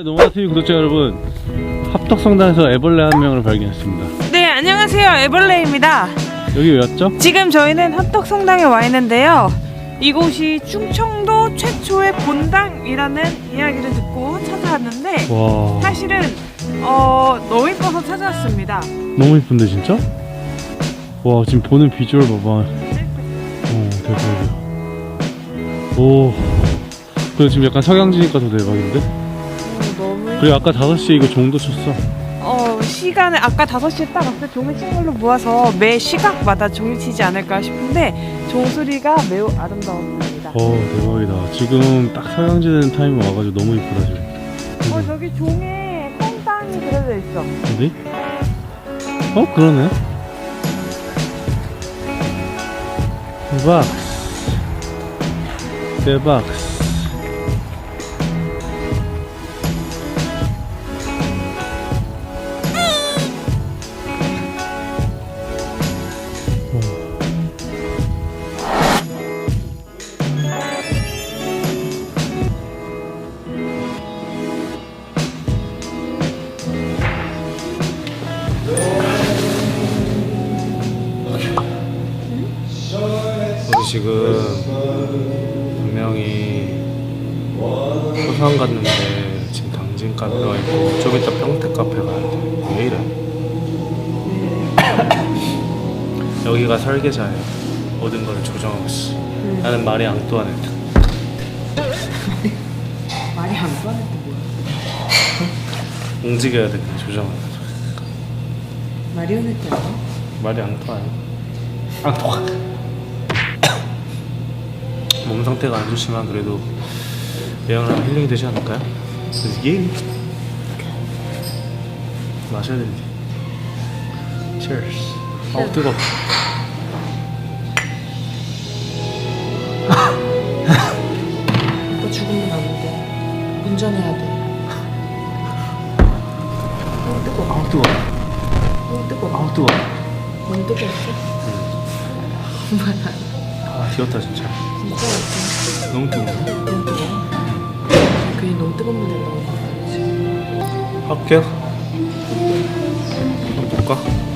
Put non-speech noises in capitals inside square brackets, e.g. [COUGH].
네, 노마TV 구독자 여러분 합덕성당에서 애벌레 한 명을 발견했습니다 네, 안녕하세요. 에벌레입니다. 여기 왜 왔죠? 지금 저희는 합덕성당에 와 있는데요. 이곳이 충청도 최초의 본당이라는 이야기를 듣고 찾아왔는데 와 사실은 어, 너무 이뻐서 찾아왔습니다. 너무 이쁜데 진짜? 와 지금 보는 비주얼 봐봐 오 대박이야 오 그리고 지금 약간 석양지니까 더 대박인데? 그리고 아까 5시에 이거 종도 쳤어 어, 시간을 아까 5시에 딱 왔을 때 종을 친 걸로 모아서 매 시각마다 종을 치지 않을까 싶은데 종소리가 매우 아름다웠습니다. 어 대박이다 지금 딱 석양지 되는 타임에 와가지고 너무 이쁘다 지금 어, 저기 종에 콩땅이 그려져 있어. 어디? 어 그러네 대박 대박 지금 분명히 호상 갔는데 지금 당진 카페가 있고 좀 이따 평택 카페 가야 돼. 왜 이래? [COUGHS] 여기가 설계자예요. 모든 거를 조정하고 있어. 나는 말이 앙뚜아네트. [LAUGHS] 말이 안 꺼냈던 뭐야? [LAUGHS] 움직여야 돼. 그냥 거. 마리오네트? 말이 아니야? 앙뚜아. 몸 상태가 안 좋지만 그래도 여행을 하면 힐링이 되지 않을까요? 예 마셔야 되는데 Cheers 어우 뜨거 오빠 죽으면 안 돼. 운전해야 돼. 어, 뜨거. 아우 뜨거 어, 뜨거. 아우 뜨거 너무 뜨거웠어? 아 뒤었다 진짜 진짜 너무 뜨거워 너무 뜨거워. 괜히 너무 뜨거운 물 된다고 말이지. 할게요 한번 볼까?